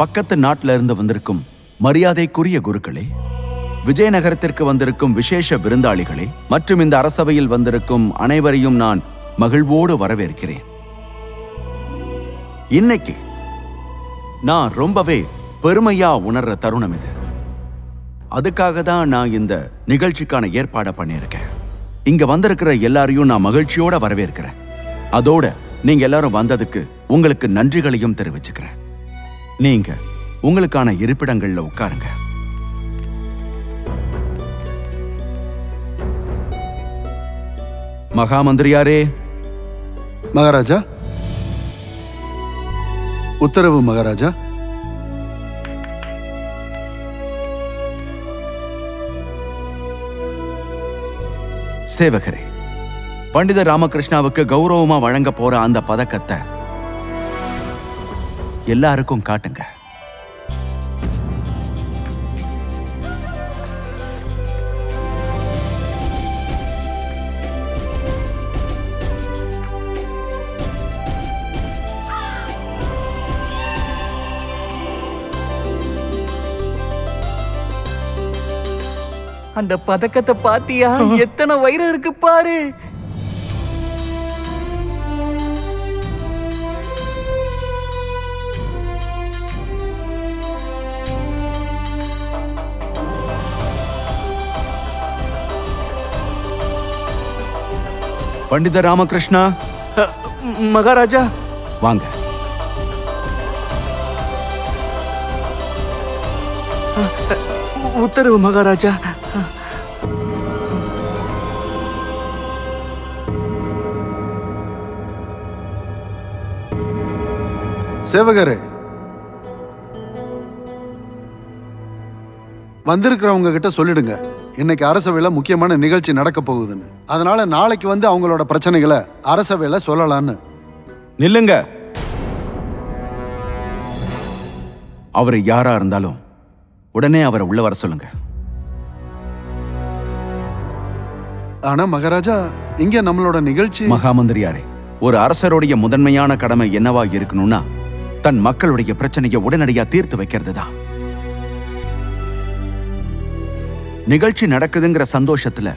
பக்கத்து நாட்டில இருந்து வந்திருக்கும் மரியாதைக்குரிய குருக்களே விஜயநகரத்திற்கு வந்திருக்கும் விசேஷ விருந்தாளிகளே மற்றும் இந்த அரசவையில் வந்திருக்கும் அனைவரையும் நான் மகிழ்வோடு வரவேற்கிறேன். இன்னைக்கு நான் ரொம்பவே பெருமையா உணர்ற தருணம் இது. அதுக்காக தான் நான் இந்த நிகழ்ச்சிக்கான ஏற்பாடை பண்ணியிருக்கேன். இங்க வந்திருக்கிற எல்லாரையும் நான் மகிழ்ச்சியோட வரவேற்கிறேன். அதோட நீங்க எல்லாரும் வந்ததுக்கு உங்களுக்கு நன்றிகளையும் தெரிவிச்சுக்கிறேன். நீங்க உங்களுக்கான இருப்பிடங்கள்ல உட்காருங்க. மகாமந்திரியாரே. மகாராஜா. உத்தரவு மகாராஜா. சேவகரே பண்டித ராமகிருஷ்ணாவுக்கு கௌரவமா வழங்க போற அந்த பதக்கத்தை எல்லாருக்கும் காட்டுங்க. அந்த பதக்கத்தை பாத்தியா? எத்தனை வயிறு இருக்கு பாரு. பண்டித ராமகிருஷ்ணா? மகாராஜா. வாங்க. உத்தரவு மகாராஜா. சேவகரே வந்திருக்கிறவங்க கிட்ட சொல்லிடுங்க. இன்னைக்கு அரசவையில முக்கியமான நிகழ்ச்சி நடக்க போகுதுன்னு. அதனால நாளைக்கு வந்து அவங்களோட பிரச்சனைகளை அரசவையில சொல்லலான்னு. நில்லுங்க. அவர் யாரா இருந்தாலும் உடனே அவரை உள்ள வர சொல்லுங்க. ஆனா மகாராஜா இங்க நம்மளோட நிகழ்ச்சி மகாமந்திரியாரே ஒரு அரசருடைய முதன்மையான கடமை என்னவா இருக்கணும்னா தன் மக்களுடைய பிரச்சனையை உடனடியா தீர்த்து வைக்கிறது தான் நிகழ்ச்சி நடக்குதுங்கிற சந்தோஷத்துல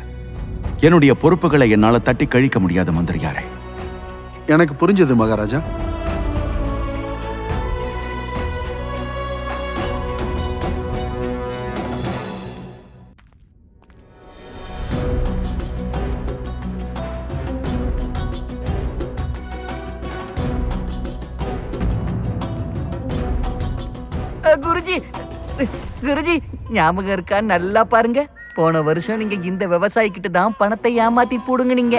என்னுடைய பொறுப்புகளை என்னால தட்டி கழிக்க முடியாது மந்திரியாரே. எனக்கு புரிஞ்சது மகாராஜா. குருஜி ஞாபகம் இருக்கா? நல்லா பாருங்க. போன வருஷம் நீங்க இந்த விவசாயி கிட்ட தான் பணத்தை ஏமாத்தி போடுங்க நீங்க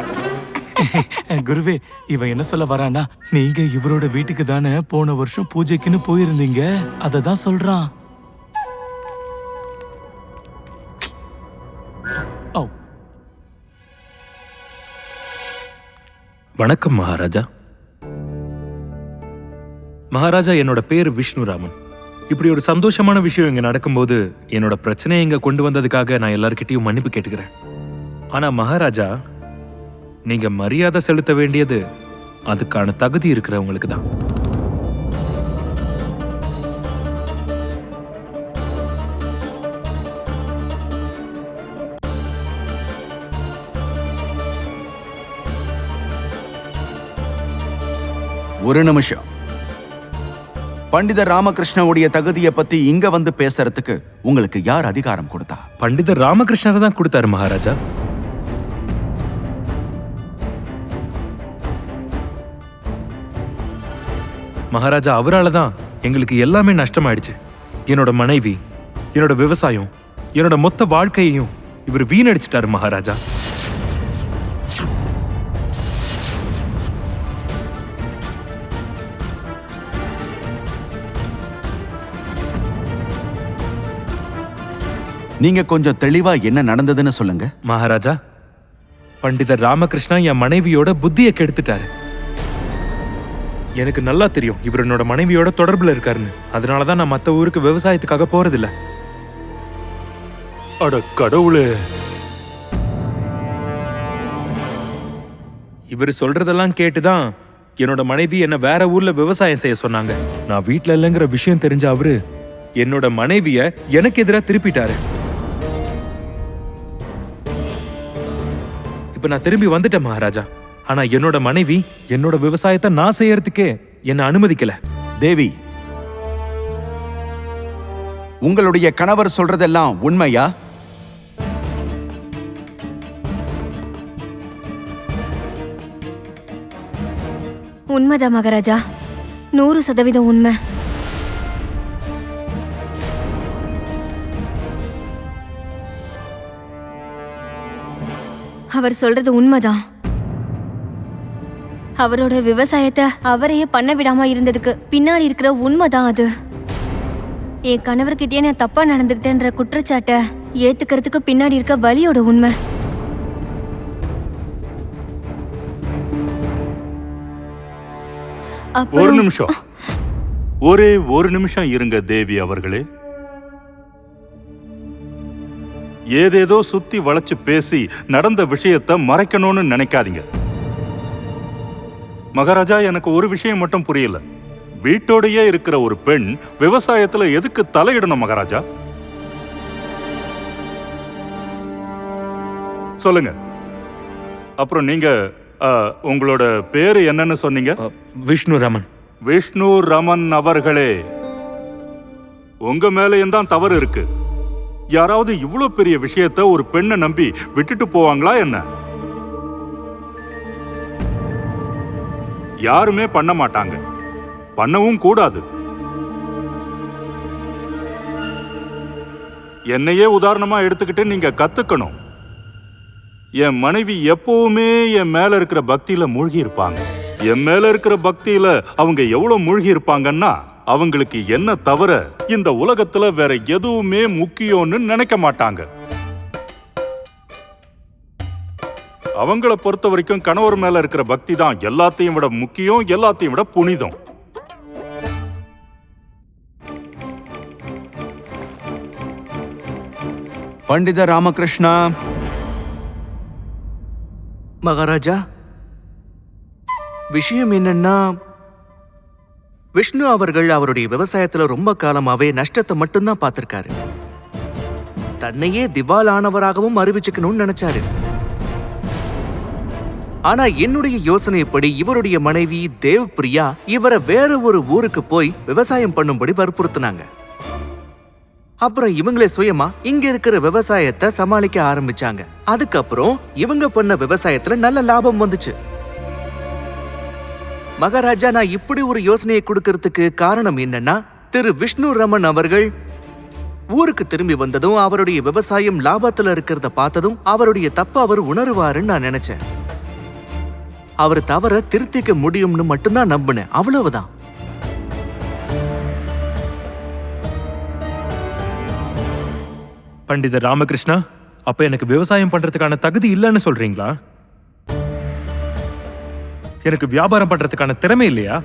குருவே இவன் என்ன சொல்ல வரானா நீங்க இவரோட வீட்டுக்கு தானே போன வருஷம் பூஜைக்குன்னு போயிருந்தீங்க. அதை தான் சொல்றான். ஓ வணக்கம் மகாராஜா. மகாராஜா என்னோட பேர் விஷ்ணுராமன். இப்படி ஒரு சந்தோஷமான விஷயம் இங்க நடக்கும்போது என்னோட பிரச்சனையை இங்க கொண்டு வந்ததுக்காக நான் எல்லார்கிட்டயும் மன்னிப்பு கேட்டுக்கிறேன். ஆனா மகாராஜா நீங்க மரியாதை செலுத்த வேண்டியது அதுக்கான தகுதி இருக்கிறவங்களுக்கு தான். ஒரு நிமிஷம். பண்டித ராமகிருஷ்ணவுடைய தகுதியை பத்தி இங்க வந்து பேசுறதுக்கு உங்களுக்கு யார் அதிகாரம் கொடுத்தா? பண்டிதர் ராமகிருஷ்ணர் தான் கொடுத்தாரு மகாராஜா. மகாராஜா அவரால தான் எங்களுக்கு எல்லாமே நஷ்டமாயிடுச்சு. என்னோட மனைவி என்னோட விவசாயம் என்னோட மொத்த வாழ்க்கையையும் இவர் வீணடிச்சிட்டாரு மகாராஜா. நீங்க கொஞ்சம் தெளிவா என்ன நடந்ததுன்னு சொல்லுங்க. மகாராஜா பண்டிதர் ராமகிருஷ்ணா என் மனைவியோட புத்தியை கெடுத்துட்டாரு. எனக்கு நல்லா தெரியும் இவர் என்னோட மனைவியோட தொடர்புல இருக்காருன்னு. அதனால தான் நான் மத்த ஊருக்கு விவசாயத்துக்காக போறதில்ல. அட கடவுளே. இவர் சொல்றதெல்லாம் கேட்டுதான் என்னோட மனைவி என்ன வேற ஊர்ல விவசாயம் செய்ய சொன்னாங்க. நான் வீட்ல இல்லைங்கிற விஷயம் தெரிஞ்ச அவரு என்னோட மனைவிய எனக்கு எதிராக திருப்பிட்டாரு. இப்ப நான் திரும்பி வந்துட்டேன் மகாராஜா. ஆனா என்னோட மனைவி என்னோட விவசாயத்தை நான் செய்யறதுக்கே என்ன அனுமதிக்கல. தேவி உங்களுடைய கணவர் சொல்றதெல்லாம் உண்மையா? உண்மைதான் மகாராஜா. நூறு சதவீதம் உண்மை. அவர் சொல்றது உண்மைதான். அவரோட விவசாயத்தை அவரையே பண்ண விடாம இருந்ததுக்கு பின்னாடி இருக்கிற உண்மைதான் அது. என் கணவர்கிட்டயே நான் தப்பா நடந்துக்கிட்டேன்ற குற்றச்சாட்டை ஏத்துக்கிறதுக்கு பின்னாடி இருக்க வலியோட உண்மை. ஒரு நிமிஷம். ஒரே ஒரு நிமிஷம் இருங்க தேவி அவர்களே. ஏதேதோ சுத்தி வளைச்சு பேசி நடந்த விஷயத்த மறைக்கணும்னு நினைக்காதீங்க. மகாராஜா எனக்கு ஒரு விஷயம் மட்டும் புரியல. வீட்டோடயே இருக்கிற ஒரு பெண் விவசாயத்துல எதுக்கு தலையிடணும் மகாராஜா? சொல்லுங்க. அப்புறம் நீங்க உங்களோட பேரு என்னன்னு சொன்னீங்க? விஷ்ணு ரமன். விஷ்ணு ரமன் அவர்களே. உங்க மேலேயும் தான் தவறு இருக்கு. யாராவது இவ்வளோ பெரிய விஷயத்த ஒரு பெண்ணை நம்பி விட்டுட்டு போவாங்களா என்ன? யாருமே பண்ண மாட்டாங்க. பண்ணவும் கூடாது. என்னையே உதாரணமா எடுத்துக்கிட்டு நீங்க கத்துக்கணும். என் மனைவி எப்பவுமே என் மேல இருக்கிற பக்தியில மூழ்கி இருப்பாங்க என் மேல இருக்கிற பக்தியில அவங்க எவ்வளவு மூழ்கி இருப்பாங்கன்னா அவங்களுக்கு என்ன தவிர இந்த உலகத்துல வேற எதுவுமே முக்கியம்னு நினைக்க மாட்டாங்க. அவங்கள பொறுத்த வரைக்கும் கணவர் மேல இருக்கிற பக்தி தான் எல்லாத்தையும் விட முக்கியம் எல்லாத்தையும் விட புனிதம். பண்டித ராமகிருஷ்ணா. மகாராஜா விஷயம் என்னன்னா விஷ்ணு அவர்கள் அவருடைய விவசாயத்துல ரொம்ப காலமாவே நஷ்டத்தை மட்டும்தான் பார்த்திருக்காரு. தன்னையே திவாலானவராகவும் அறிவிச்சுக்கணும்னு நினைச்சாரு. ஆனா என்னுடைய யோசனைப்படி இவருடைய மனைவி தேவ் பிரியா இவரை வேற ஒரு ஊருக்கு போய் விவசாயம் பண்ணும்படி வற்புறுத்தினாங்க. அப்புறம் இவங்களே சுயமா இங்க இருக்கிற விவசாயத்தை சமாளிக்க ஆரம்பிச்சாங்க. அதுக்கப்புறம் இவங்க பண்ண விவசாயத்துல நல்ல லாபம் வந்துச்சு. மகாராஜா நான் இப்படி ஒரு யோசனையை கொடுக்கறதுக்கு காரணம் என்னன்னா திரு விஷ்ணு ரமன் அவர்கள் ஊருக்கு திரும்பி வந்ததும் அவருடைய விவசாயம் லாபத்துல இருக்கிறத பார்த்ததும் அவருடைய தப்ப அவர் உணருவாருன்னு நான் நினைச்சேன். அவர் தவற திருத்திக்க முடியும்னு மட்டும்தான் நம்பினேன். அவ்வளவுதான். பண்டிதர் ராமகிருஷ்ணா அப்ப எனக்கு விவசாயம் பண்றதுக்கான தகுதி இல்லைன்னு சொல்றீங்களா? எனக்கு வியாபாரம் பண்றதுக்கான திறமை இல்லையா?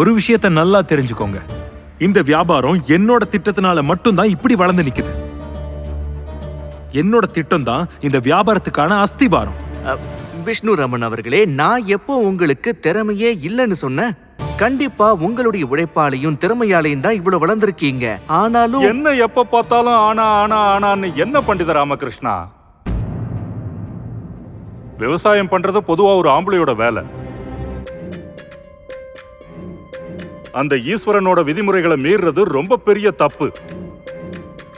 ஒரு விஷயத்த நல்லா தெரிஞ்சுக்கோங்க. இந்த வியாபாரம் என்னோட திட்டத்தினால மட்டும்தான் இப்படி வளர்ந்து நிக்குது. என்னோட திட்டம் தான் இந்த வியாபாரத்துக்கான அஸ்திபாரம். விஷ்ணு ரமன் அவர்களே நான் எப்போ உங்களுக்கு திறமையே இல்லைன்னு சொன்னேன்? கண்டிப்பா உங்களுடைய உழைப்பாலையும் திறமையாலையும் தான் இவ்வளவு வளர்ந்திருக்கீங்க. ஆனாலும் என்ன எப்ப பார்த்தாலும் ஆனா ஆனா ஆனான்னு என்ன பண்டித ராமகிருஷ்ணா? விவசாயம் பண்றது பொதுவா ஒரு ஆம்பளையோட வேலை. அந்த ஈஸ்வரனோட விதிமுறைகளை மீறுறது ரொம்ப பெரிய தப்பு.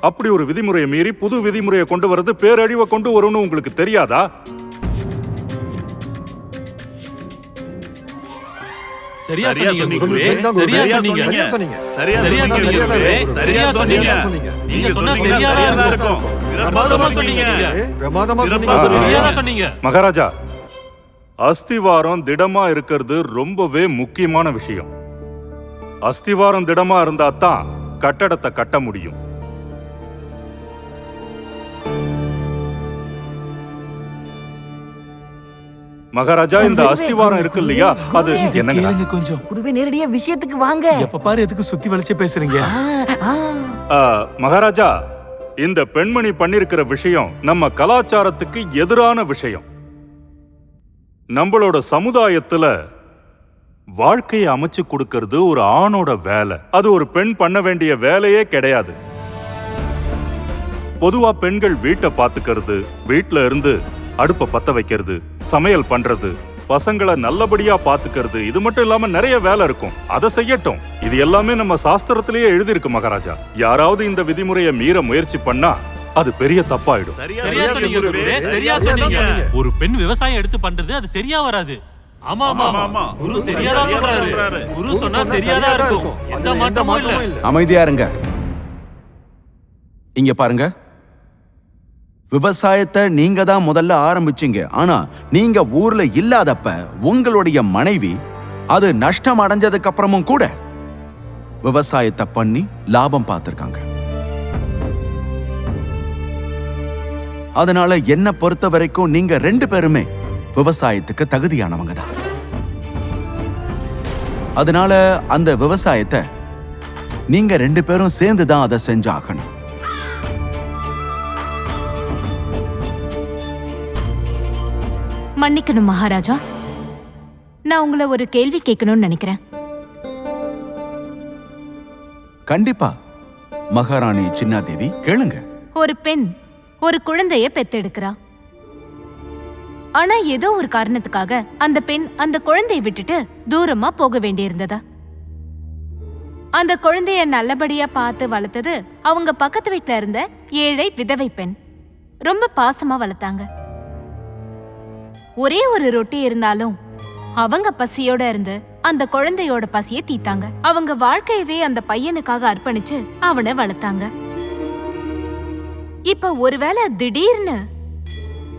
அப்படி ஒரு விதிமுறையை மீறி புது விதிமுறையை கொண்டு வர்றது பேரழிவை கொண்டு வரும்னு உங்களுக்கு தெரியாதா? சரியா சொன்னீங்க. சரியா சொன்னீங்க. சொன்னீங்க. பிரமாதமா சொன்னீங்க. சொன்னீங்க. மகாராஜா அஸ்திவாரம் திடமா இருக்கிறது ரொம்பவே முக்கியமான விஷயம். அஸ்திவாரம் திடமா இருந்தா தான் கட்டடத்தை கட்ட முடியும். மகாராஜா இந்த அஸ்திவாரம் இருக்கு இல்லையா? அது என்னங்க? கொஞ்சம். குருவே நேரடியா விஷயத்துக்கு வாங்க. எப்ப பாரு எதுக்கு சுத்தி வளைச்சே பேசுறீங்க? மகாராஜா இந்த பெண்மணி பண்ணிருக்கிற விஷயம் நம்ம கலாச்சாரத்துக்கு எதிரான விஷயம். நம்மளோட சமுதாயத்துல வாழ்க்கையை அமைச்சு கொடுக்கறது ஒரு ஆணோட வேலை. அது ஒரு பெண் பண்ண வேண்டிய வேலையே கிடையாது. பொதுவா பெண்கள் வீட்டை பாத்துக்கிறது வீட்ல இருந்து அடுப்பை பத்த வைக்கிறது சமையல் பண்றது பசங்களை நல்லபடியா பாத்துக்கிறது இது மட்டும் இல்லாம நிறைய வேலை இருக்கும். அதை செய்யட்டும். இது எல்லாமே நம்ம சாஸ்திரத்திலேயே எழுதியிருக்கு மகாராஜா. யாராவது இந்த விதிமுறையை மீற முயற்சி பண்ணா அது பெரிய தப்பாயிடும். சரியா சொன்னீங்க ஒரு பெண் விவசாயம் எடுத்து பண்றது அது சரியா வராது. ஆமா ஆமா. ஆமா குரு சரியா தான் சொல்றாரு. குரு சொன்னா சரியா தான் இருக்கும். எந்த மாற்றமும் இல்ல. அமைதியா இருங்க. இங்க பாருங்க. விவசாயத்தை நீங்க தான் முதல்ல ஆரம்பிச்சீங்க. ஆனா நீங்க ஊர்ல இல்லாதப்ப உங்களுடைய மனைவி அது நஷ்டம் அடைஞ்சதுக்கு அப்புறமும் கூட விவசாயத்தை பண்ணி லாபம் பார்த்திருக்காங்க. அதனால என்ன பொறுத்த வரைக்கும் நீங்க ரெண்டு பேருமே விவசாயத்துக்கு தகுதியானவங்க தான். அதனால அந்த விவசாயத்தை நீங்க ரெண்டு பேரும் சேர்ந்து தான் அதை செஞ்சாகணும். மன்னிக்கணும் மகாராஜா. நான் உங்களை ஒரு கேள்வி கேட்கணும்னு நினைக்கிறேன். கண்டிப்பா. மகாராணி சின்னாதேவி கேளுங்க. ஒரு பெண் ஒரு குழந்தைய பெத்தெடுக்கிறா ஆனா ஏதோ ஒரு காரணத்துக்காக அந்த பெண் அந்த குழந்தையை விட்டுட்டு தூரமா போக வேண்டியிருந்ததா? அந்த குழந்தைய நல்லபடியா பார்த்து வளர்த்தது அவங்க பக்கத்து வீட்ல இருந்த ஏழை விதவை பெண். ரொம்ப பாசமா வளர்த்தாங்க. ஒரே ஒரு ரொட்டி இருந்தாலும் அவங்க பசியோட இருந்து அந்த குழந்தையோட பசியை தீத்தாங்க அவங்க வாழ்க்கையவே அந்த பையனுக்காக அர்ப்பணிச்சு அவனை வளர்த்தாங்க. இப்ப ஒருவேளை திடீர்னு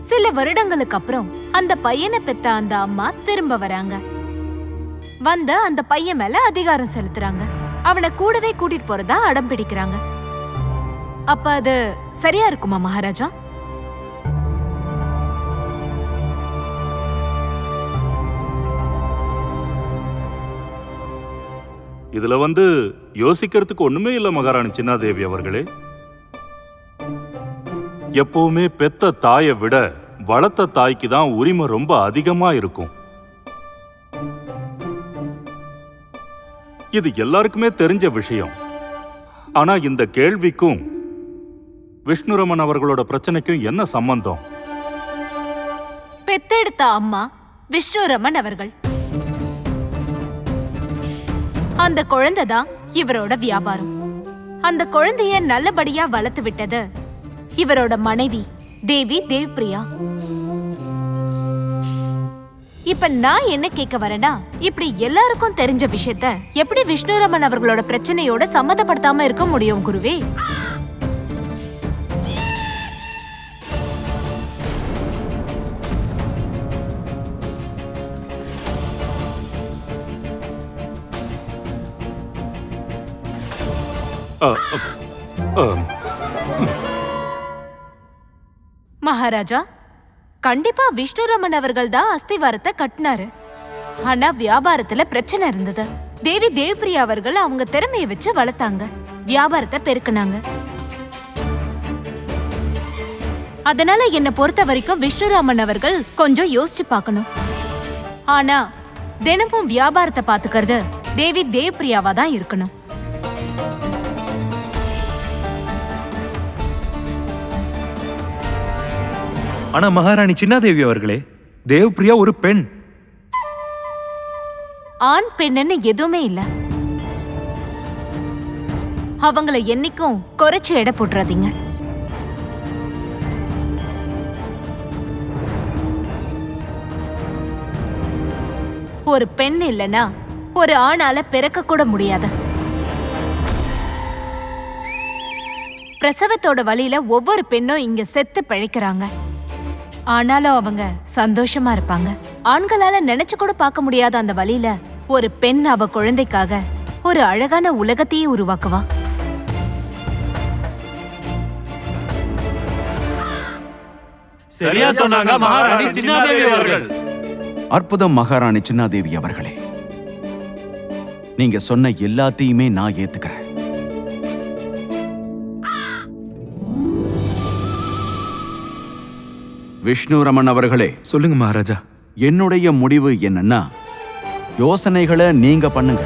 சில வருடங்களுக்கு அப்புறம் அந்த பையனை பெத்த அந்த அம்மா திரும்ப வராங்க. வந்த அந்த பையன் மேல அதிகாரம் செலுத்துறாங்க. அவனை கூடவே கூட்டிட்டு போறதா அடம் பிடிக்கிறாங்க. அப்ப அது சரியா இருக்குமா மகாராஜா? இதுல வந்து யோசிக்கிறதுக்கு ஒண்ணுமே இல்ல மகாராணி சின்னாதேவி அவர்களே. எப்பவுமே பெத்த தாயை விட வளர்த்த தாய்க்கு தான் உரிமை ரொம்ப அதிகமா இருக்கும். இது எல்லாருக்குமே தெரிஞ்ச விஷயம். ஆனா இந்த கேள்விக்கும் விஷ்ணுரமன் அவர்களோட பிரச்சனைக்கும் என்ன சம்பந்தம்? பெத்தெடுத்த அம்மா விஷ்ணுரமன் அவர்கள். அந்த குழந்தை தான் இவரோட வியாபாரம். அந்த குழந்தைய நல்லபடியா வளர்த்து விட்டது இவரோட மனைவி தேவி தேவ்பிரியா. இப்ப நான் என்ன கேட்க வரேன்னா இப்படி எல்லாருக்கும் தெரிஞ்ச விஷயத்த எப்படி விஷ்ணுரமன் அவர்களோட பிரச்சனையோட சம்மந்தப்படுத்தாம இருக்க முடியும் குருவே? மகாராஜா கண்டிப்பா விஷ்ணுரமன் அவர்கள் தான் அஸ்திவாரத்தை கட்டினாரு. ஆனா வியாபாரத்துல பிரச்சனை இருந்தது. தேவி தேவ்பிரியா அவர்கள் அவங்க திறமைய வச்சு வளர்த்தாங்க. வியாபாரத்தை பெருக்குனாங்க. அதனால என்ன பொறுத்த வரைக்கும் விஷ்ணுராமன் அவர்கள் கொஞ்சம் யோசிச்சு பார்க்கணும். ஆனா தினமும் வியாபாரத்தை பாத்துக்கிறது தேவி தேவ்பிரியாவா தான் இருக்கணும். ஆனா மகாராணி சின்னாதேவி அவர்களே தேவ்பிரியா ஒரு பெண். ஆண் பெண்ணுன்னு எதுவுமே இல்ல. அவங்கள என்னைக்கும் குறைச்சு எடை போட்டுறாதீங்க. ஒரு பெண் இல்லனா ஒரு ஆணால பிறக்க கூட முடியாது. பிரசவத்தோட வழியில ஒவ்வொரு பெண்ணும் இங்க செத்து பிழைக்கிறாங்க. ஆனாலும் அவங்க சந்தோஷமா இருப்பாங்க. ஆண்களால நினைச்சு கூட பார்க்க முடியாத அந்த வழியில ஒரு பெண் அவ குழந்தைக்காக ஒரு அழகான உலகத்தையே உருவாக்குவா. சரியா சொன்னாங்க மகாராணி சின்னாதேவி அவர்கள். அற்புதம் மகாராணி சின்னாதேவி அவர்களே நீங்க சொன்ன எல்லாத்தையுமே நான் ஏத்துக்கிறேன். விஷ்ணுரமன் அவர்களே சொல்லுங்க மகாராஜா. என்னுடைய முடிவு என்னன்னா யோசனைகளை நீங்க பண்ணுங்க.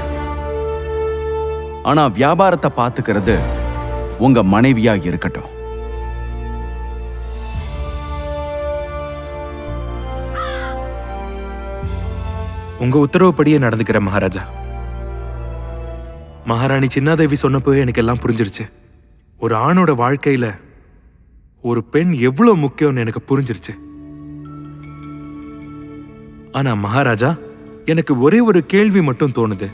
ஆனா வியாபாரத்தை பாத்துக்கிறது உங்க மனைவியா இருக்கட்டும். உங்க உத்தரவுப்படியே நடந்துக்கிறேன் மகாராஜா. மகாராணி சின்னாதேவி சொன்னப்போ எனக்கு எல்லாம் புரிஞ்சிருச்சு. ஒரு ஆணோட வாழ்க்கையில ஒரு பெண் எவ்வளவு முக்கியம்னு எனக்கு புரிஞ்சிருச்சு. ஆனா மகாராஜா எனக்கு ஒரே ஒரு கேள்வி மட்டும் தோணுது.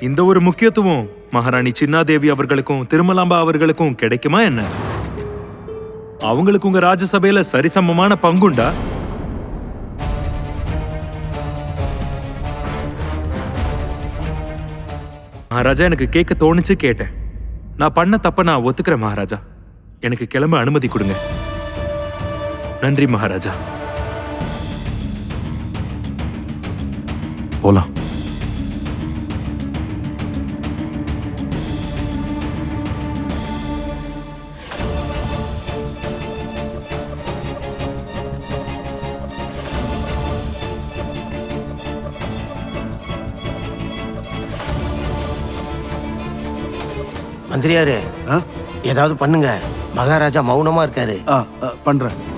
இந்த ஒரு முக்கியத்துவம் மகாராணி சின்னாதேவி அவர்களுக்கும் திருமலாம்பா அவர்களுக்கும் கிடைக்குமா என்ன? அவங்களுக்கு உங்க ராஜசபையில சரிசமமான பங்குண்டா? மகாராஜா எனக்கு கேட்க தோணுச்சு கேட்டேன். நான் பண்ண தப்ப நான் ஒத்துக்கிறேன் மகாராஜா. எனக்கு கிளம்ப அனுமதி கொடுங்க. நன்றி மகாராஜா. போலாம். மந்திரியாரு. ஆ? ஏதாவது பண்ணுங்க. மகாராஜா மௌனமா இருக்காரு. பண்றேன்.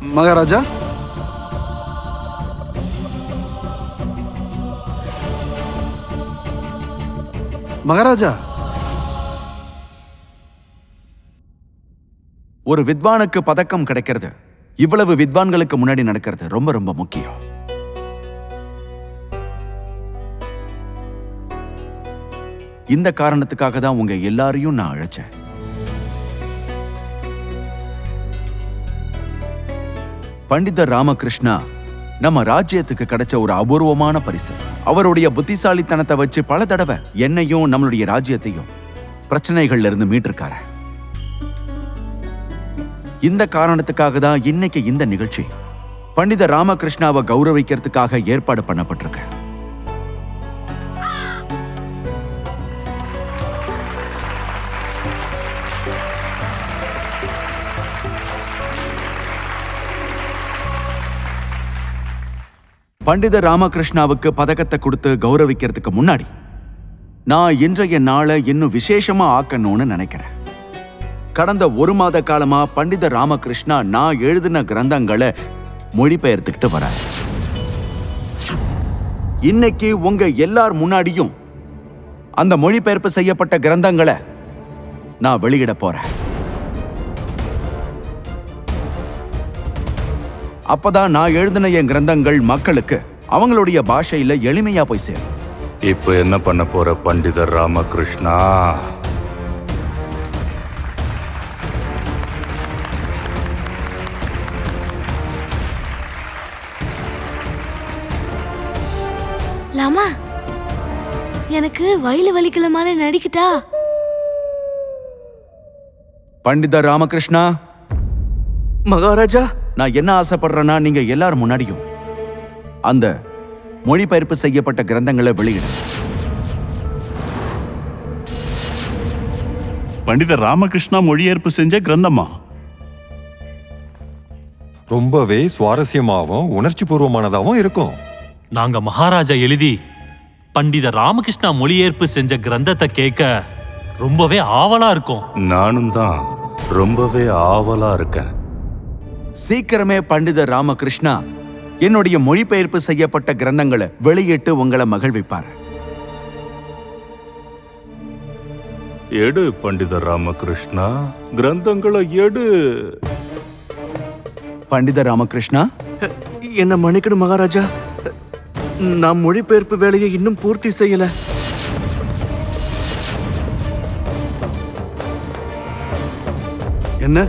மகாராஜா? மகாராஜா? ஒரு வித்வானுக்கு பதக்கம் கிடைக்கிறது. இவ்வளவு வித்வான்களுக்கு முன்னாடி நடக்கிறது ரொம்ப ரொம்ப முக்கியம். இந்த காரணத்துக்காக தான் உங்க எல்லாரையும் நான் அழைச்சேன். பண்டிதர் ராமகிருஷ்ணா நம்ம ராஜ்யத்துக்கு கிடைச்ச ஒரு அபூர்வமான பரிசு. அவருடைய புத்திசாலித்தனத்தை வச்சு பல தடவை என்னையும் நம்மளுடைய ராஜ்யத்தையும் பிரச்சனைகள்ல இருந்து மீட்டிருக்காரு. இந்த காரணத்துக்காக தான் இன்னைக்கு இந்த நிகழ்ச்சி. பண்டித ராமகிருஷ்ணாவை கௌரவிக்கிறதுக்காக ஏற்பாடு பண்ணப்பட்டிருக்கு. பண்டித ராமகிருஷ்ணாவுக்கு பதக்கத்தை கொடுத்து கௌரவிக்கிறதுக்கு முன்னாடி நான் இன்றைய நாளை இன்னும் விசேஷமா ஆக்கணும்னு நினைக்கிறேன். கடந்த ஒரு மாத காலமா பண்டித ராமகிருஷ்ணா நான் எழுதின கிரந்தங்களை மொழிபெயர்த்துக்கிட்டு வரார். இன்னைக்கு உங்க எல்லார் முன்னாடியும் அந்த மொழிபெயர்ப்பு செய்யப்பட்ட கிரந்தங்களை நான் வெளியிட போறேன். அப்பதான் நான் எழுதின என் கிரந்தங்கள் மக்களுக்கு அவங்களுடைய பாஷையில எளிமையா போய் சேரும். இப்போ என்ன பண்ண போற பண்டிதர் ராமகிருஷ்ணா? லாமா எனக்கு வயிறு வலிக்கல மாதிரி நடிக்கிட்டா? பண்டிதர் ராமகிருஷ்ணா? மகாராஜா? நான் என்ன ஆசைப்படுறேன்னா நீங்க எல்லார் முன்னாடியும் அந்த மொழிபெயர்ப்பு செய்யப்பட்ட கிரந்தங்களை வெளியிடுங்க. பண்டிதர் ராமகிருஷ்ணா மொழியேற்பு செஞ்ச கிரந்தமா ரொம்பவே சுவாரஸ்யமாகவும் உணர்ச்சி பூர்வமானதாகவும் இருக்கும். நாங்க மகாராஜா எழுதி பண்டித ராமகிருஷ்ணா மொழியேற்பு செஞ்ச கிரந்தத்தை கேட்க ரொம்பவே ஆவலா இருக்கும். நானும் தான் ரொம்பவே ஆவலா இருக்கேன். சீக்கிரமே பண்டிதர் ராமகிருஷ்ணா என்னுடைய மொழிபெயர்ப்பு செய்யப்பட்ட கிரந்தங்களை வெளியிட்டு உங்களை மகிழ்விப்பார். எடு பண்டிதர் ராமகிருஷ்ணா கிரந்தங்களை எடு. பண்டிதர் ராமகிருஷ்ணா? என்ன மன்னிக்கணும் மகாராஜா. நான் மொழிபெயர்ப்பு வேலையை இன்னும் பூர்த்தி செய்யல. என்ன?